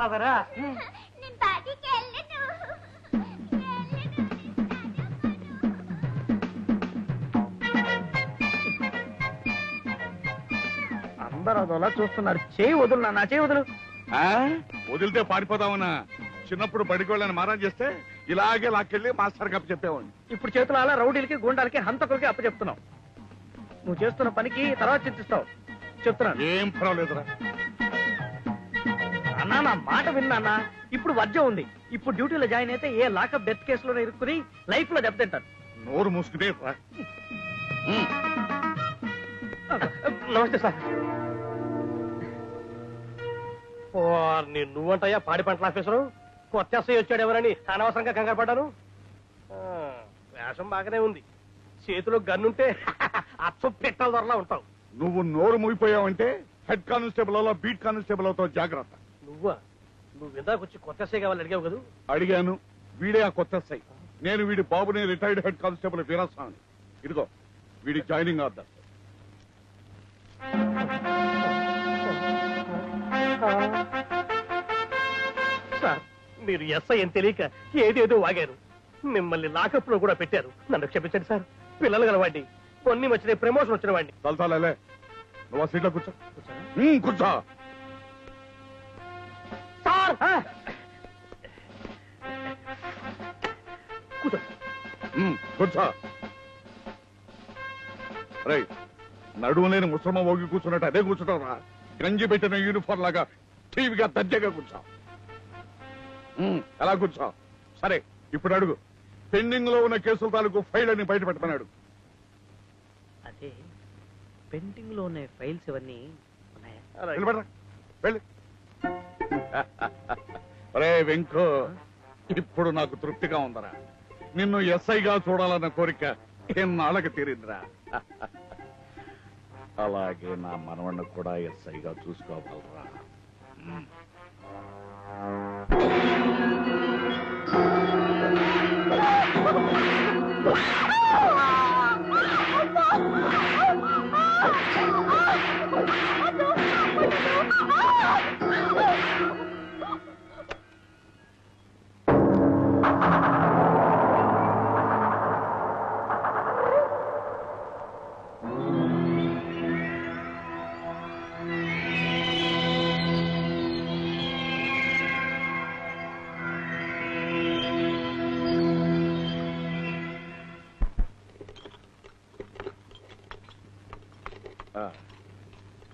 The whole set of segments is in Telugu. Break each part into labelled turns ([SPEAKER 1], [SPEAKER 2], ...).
[SPEAKER 1] వెళ్ళను.
[SPEAKER 2] అందరూ అదోలా చూస్తున్నారు. చేయి వదులు నాన్న చేయి వదులు.
[SPEAKER 3] ఆ? వదిలితే పారిపోదామన్నా. చిన్నప్పుడు బడికి వెళ్ళని మారం చేస్తే ఇలాగే లాక్కెళ్ళి మాస్టర్ కప్పు చెప్పేవాడిని.
[SPEAKER 2] ఇప్పుడు చేతులు అలా రౌడీలకి గుండాలకి హంతకులకి అప్పచెప్తున్నావు. నువ్వు చేస్తున్న పనికి తర్వాత చింతిస్తావు. చెప్తున్నాను.
[SPEAKER 3] ఏం పర్వాలేదురా.
[SPEAKER 2] అన్నా నా మాట విన్నా ఇప్పుడు వర్జం ఉంది. ఇప్పుడు డ్యూటీలో జాయిన్ అయితే ఏ లాకప్ డెత్ కేసులో ఇరుక్కుని లైఫ్లో దెబ్బతింటారు.
[SPEAKER 3] నోరు మూసుకునే.
[SPEAKER 2] నమస్తే సార్.
[SPEAKER 4] నువ్వంటయ్యా పాడి పంటల ఆఫీసరు? కొత్త ఎస్ఐ వచ్చాడు ఎవరని అనవసరంగా కంగారు పడ్డాను? ఆ, వేషం బాగానే ఉంది. చేతిలో గన్నుంటే అచ్చం పెట్టల ధరలా ఉంటావు.
[SPEAKER 3] నువ్వు నోరు మూగిపోయావంటే హెడ్ కానిస్టేబుల్ అలా బీట్ కానిస్టేబుల్ అవుతావు జాగ్రత్త.
[SPEAKER 4] నువ్వా? నువ్వు ఇందాక వచ్చి కొత్త ఎస్ఐ కావాలి అడిగావు కదా?
[SPEAKER 3] అడిగాను. వీడే ఆ కొత్త సై నేను వీడి బాబుని రిటైర్డ్ హెడ్ కానిస్టేబుల్ వీరాస్వామి ఇదిగో వీడి జాయినింగ్ ఆర్డర్.
[SPEAKER 4] సార్ మీరు ఎస్ఐ అని తెలియక ఏదేదో వాగారు. మిమ్మల్ని లాకప్లో కూడా పెట్టారు. నన్ను క్షమించండి సార్. పిల్లలు గలవాడిని. కొన్ని వచ్చిన ప్రమోషన్ వచ్చిన వాడిని.
[SPEAKER 3] తలతాలే నువ్వు ఆ సీట్లో కూర్చో. కూర్చో.
[SPEAKER 4] కూర్చో
[SPEAKER 3] ఉమ్, కూర్చో రై నడుము లేని ముసలమ్మ ఓగి కూర్చున్నట్టు అదే కూర్చుంటారా గంజి పెట్టిన యూనిఫామ్ లాగా టీవీగా దర్జాగా కూర్చో ఎలా కూర్చో? సరే ఇప్పుడు అడుగు. పెండింగ్లో ఉన్న కేసుల తాలూకు ఫైల్ అని బయట పెట్టమన్నాడు.
[SPEAKER 2] అదే పెండింగ్లో ఉన్న ఫైల్స్ ఇవన్నీ ఉన్నాయా?
[SPEAKER 3] వెళ్ళి. రే వెంకు ఇప్పుడు నాకు తృప్తిగా ఉందరా. నిన్ను ఎస్ఐగా చూడాలన్న కోరిక ఎన్నాళ్ళకి తీరిందిరా. అలాగే నా మనవణ్ణి కూడా ఎస్ఐగా చూసుకోగలరా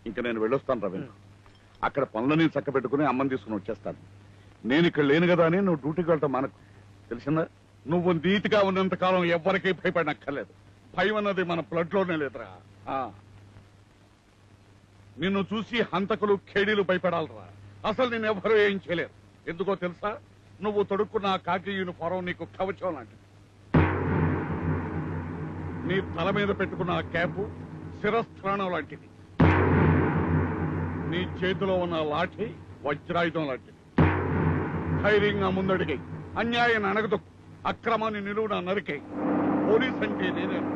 [SPEAKER 3] ఇంక నేను వెళ్ళొస్తాను రవి. అక్కడ పనులని చక్క పెట్టుకుని అమ్మని తీసుకుని వచ్చేస్తాను. నేను ఇక్కడ లేను కదా అని నువ్వు డ్యూటీకి వెళ్ళటం మనకు. తెలిసిందా? నువ్వు నీతిగా ఉన్నంత కాలం ఎవ్వరికీ భయపడనక్కర్లేదు. భయం అన్నది మన బ్లడ్లోనే లేదురా. ఆ. నిన్ను చూసి హంతకులు ఖేడీలు భయపడాలరా. అసలు నేను ఎవ్వరూ ఏం చేయలేరు. ఎందుకో తెలుసా? నువ్వు తొడుక్కున్న ఆ కాకి యూనిఫారం నీకు కవచం లాంటిది. నీ తల మీద పెట్టుకున్న ఆ క్యాపు శిరస్త్రాణం లాంటిది. నీ చేతిలో ఉన్న లాఠీ వజ్రాయుధం లాంటిది. ధైర్యంగా ముందడిగి అన్యాయాన్ని అనగదు అక్రమాన్ని నిలువున నరికే పోలీస్ అంటే నేనే.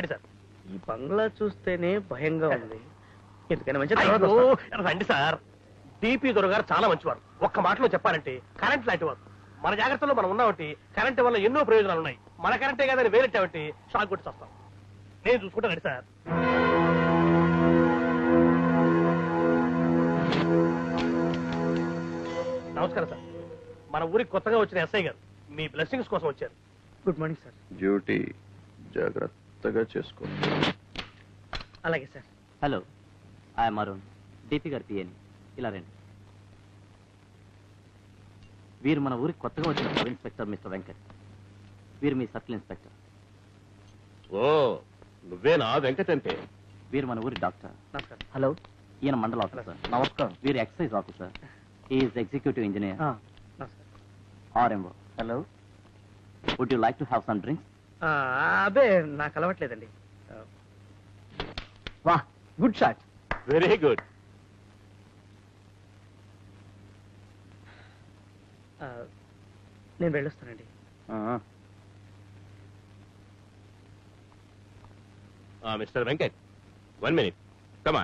[SPEAKER 4] రండి సార్.
[SPEAKER 2] ఈ బంగ్లా చూస్తేనే భయంగా ఉంది. ఎందుకని మంచి తర్వాత
[SPEAKER 4] అయ్యో,
[SPEAKER 2] వస్తాను.
[SPEAKER 4] రండి సార్. డిపి దొరగారు చాలా మంచివారు. ఒక్క మాటలో చెప్పాలంటే కరెంట్ లాంటి వారు మన జాగ్రత్తలో మనం ఉన్నామంటే కరెంట్ వల్ల ఎన్నో ప్రయోజనాలు ఉన్నాయి. మన కరెంటే కాదని వేరెట్టామంటే షాక్ కొట్టి వస్తాం నేను చూసుకుంటానండి సార్. నమస్కారం సార్. మన ఊరికి కొత్తగా వచ్చిన ఎస్ఐ గారు మీ బ్లెస్సింగ్స్ కోసం వచ్చారు.
[SPEAKER 2] Good morning sir.
[SPEAKER 5] డ్యూటీ జాగ్రత్తగా చేసుకో
[SPEAKER 2] అలాగే sir.
[SPEAKER 6] Hello I'm Arun DP గారి పిఎని ఇలా రండి. వీరు మన ఊరికి కొత్తగా వచ్చిన సబ్ ఇన్స్పెక్టర్ మిస్టర్ వెంకట్. వీరు మీ సర్కిల్ ఇన్స్పెక్టర్.
[SPEAKER 4] ఓ నువ్వేనా వెంకట్ అంటే?
[SPEAKER 6] వీరు మన ఊరి డాక్టర్.
[SPEAKER 2] నమస్కారం.
[SPEAKER 6] హలో ఈయన మండల ఆఫీసర్ నమస్కారం. వీరు excise officer. Is executive engineer.
[SPEAKER 2] నమస్కారం.
[SPEAKER 6] RMO hello would you like to have some drinks
[SPEAKER 2] అబే నాకు అలవట్లేదండి
[SPEAKER 6] వా గుడ్ షాట్.
[SPEAKER 4] Very good.
[SPEAKER 2] నేను వెళ్ళొస్తానండి.
[SPEAKER 4] Mister Venkat one minute. కమా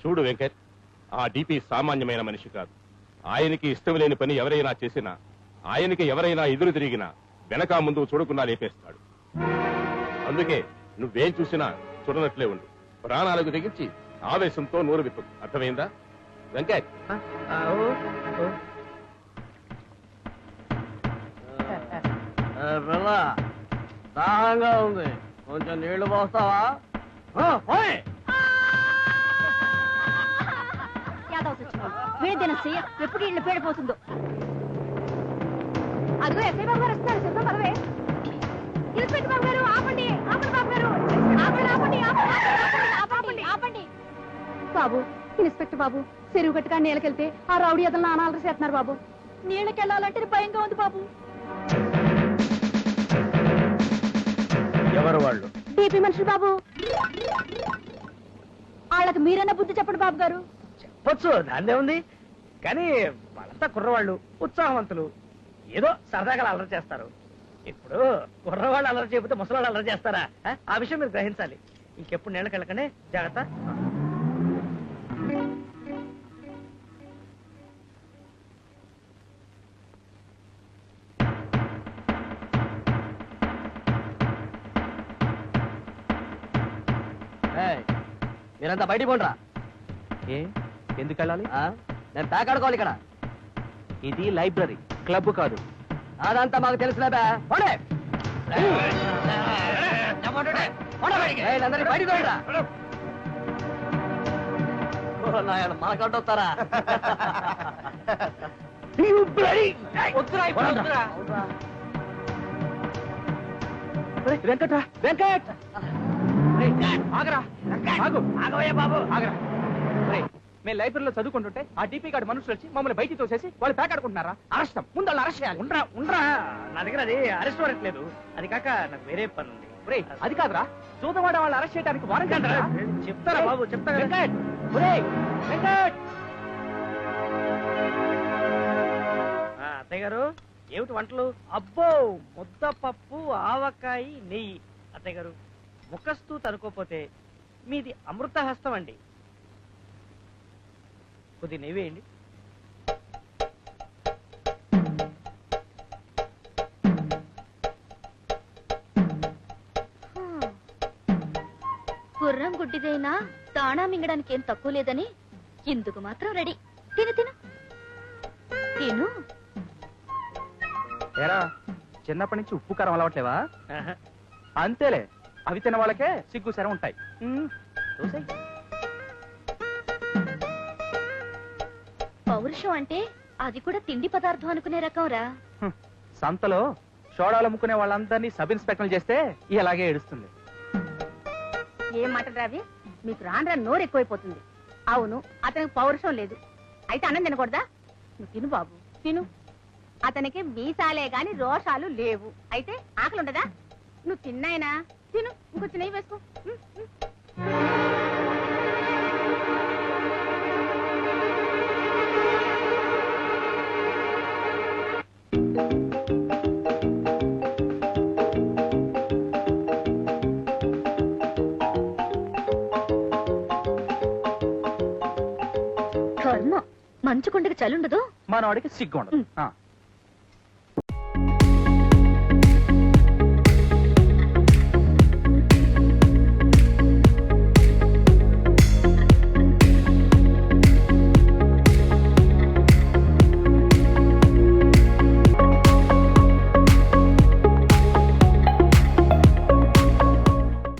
[SPEAKER 4] చూడు వెంకట్ ఆ డిపి సామాన్యమైన మనిషి కాదు. ఆయనకి ఇష్టం లేని పని ఎవరైనా చేసినా ఆయనకి ఎవరైనా ఎదురు తిరిగినా వెనక ముందు చూడకుండా లేపేస్తాడు. అందుకే నువ్వేం చూసినా చూడనట్లే ఉండు. ప్రాణాలకు తెగించి ఆవేశంతో నోరు విప్పు. అర్థమైందా? వెంకట్.
[SPEAKER 2] ఆ, ఆ, ఓ, ఓ.
[SPEAKER 6] పిల్ల దాహంగా ఉంది. కొంచెం నీళ్ళు పోస్తావా?
[SPEAKER 1] యాదవ్ ఎప్పుడు ఇళ్ళు పేడిపోతుందో అదిగో ఎస్ఐ బాబు గారు వస్తున్నారు. సిద్ధం పదవే. ఇన్స్పెక్టర్ బాబు గారు ఆపండి ఆపండి బాబు గారు. ఆపండి ఆపండి ఆపండి ఆపండి ఆపండి బాబు ఇన్స్పెక్టర్ బాబు చెరువు గట్టుగా నీళ్ళకెళ్తే ఆ రౌడీ అతను నానాలు చేస్తున్నారు బాబు. నీళ్ళకెళ్ళాలంటే భయంగా ఉంది బాబు.
[SPEAKER 2] ఎవరు వాళ్ళు?
[SPEAKER 1] డీపీ మనుషులు బాబు. వాళ్ళకి మీరైనా బుద్ధి చెప్పండి బాబు గారు.
[SPEAKER 2] చెప్పొచ్చు దాన్నే ఉంది. కానీ వాళ్ళంతా కుర్రవాళ్ళు ఉత్సాహవంతులు. ఏదో సరదాగా అల్లరి చేస్తారు. ఇప్పుడు కుర్రవాళ్ళు అల్లరి చేయకపోతే ముసలాళ్ళు అల్లరి చేస్తారా? ఆ? ఆ విషయం మీరు గ్రహించాలి. ఇంకెప్పుడు నీళ్ళకి వెళ్ళకనే జాగ్రత్త.
[SPEAKER 6] మీరంతా బయటికి పోండ్రా.
[SPEAKER 2] ఏ? ఎందుకు వెళ్ళాలి?
[SPEAKER 6] నేను ప్యాక్ ఆడుకోవాలి ఇక్కడ.
[SPEAKER 2] ఇది లైబ్రరీ. క్లబ్ కాదు.
[SPEAKER 6] అదంతా మాకు తెలుసులేదా పోండి. వీళ్ళందరినీ బయటికి నాయన మనకంటూ వస్తారా?
[SPEAKER 2] వెంకట వెంకట్! ఆగరా. ఆగు. ఆగవయ్యా బాబు. ఆగరా. మేము లైబ్రరీలో చదువుకుంటుంటే ఆ డీపీ గార్డు మనుషులు వచ్చి మమ్మల్ని బయటికి తోసేసి వాళ్ళు ప్యాక్ ఆడుకుంటున్నారా అరెస్టం ముందు వాళ్ళు అరెస్ట్ చేయాలి. ఉండరా ఉండరా. నా దగ్గర అది అరెస్ట్ వారెంట్ లేదు. అది కాక నాకు వేరే పని ఉంది. అది కాదురా. చూదవాడ వాళ్ళు అరెస్ట్ చేయడానికి వారెంట్ చెప్తారా బాబు? చెప్తా వెంకట్! వెంకట్! అత్తయ్య గారు ఏమిటి వంటలు? అబ్బో ముద్దపప్పు ఆవకాయ నెయ్యి. అత్తయ్య గారు ముఖస్తూ తనుకోపోతే మీది అమృత హస్తం అండి కొద్ది నెయ్యి వేయండి.
[SPEAKER 1] గుర్రం గుడ్డిదైనా దాణా మింగడానికి ఏం తక్కువ లేదని ఇందుకు మాత్రం రెడీ. తిను తిను. తిను.
[SPEAKER 2] ఏరా చిన్నప్పటి నుంచి ఉప్పు కారం అలవట్లేవా? అంతేలే అవి తిన వాళ్ళకే సిగ్గు శరం ఉంటాయి. చూసేయ్.
[SPEAKER 1] పౌరుషం అంటే అది కూడా తిండి పదార్థం అనుకునే రకం రా.
[SPEAKER 2] సంతలో సోడాలు అమ్ముకునే వాళ్ళందరినీ సబ్ ఇన్స్పెక్టర్ చేస్తే ఇలాగే ఏడుస్తుంది.
[SPEAKER 7] ఏం మాటలు రావి? మీకు రాను రాను నోరు ఎక్కువైపోతుంది. అవును అతనికి పౌరుషం లేదు. అయితే అన్నం తినకూడదా? నువ్వు తిను బాబు. తిను. అతనికి మీసాలే గాని రోషాలు లేవు. అయితే ఆకలి ఉండదా నువ్వు తిన్నాయినా? తిను. ఇంకొచ్చి నెయ్యి వేసుకో.
[SPEAKER 1] మంచుకుండకి చలుండదు
[SPEAKER 2] మనవాడికి సిగ్గు ఉండదు ఆ.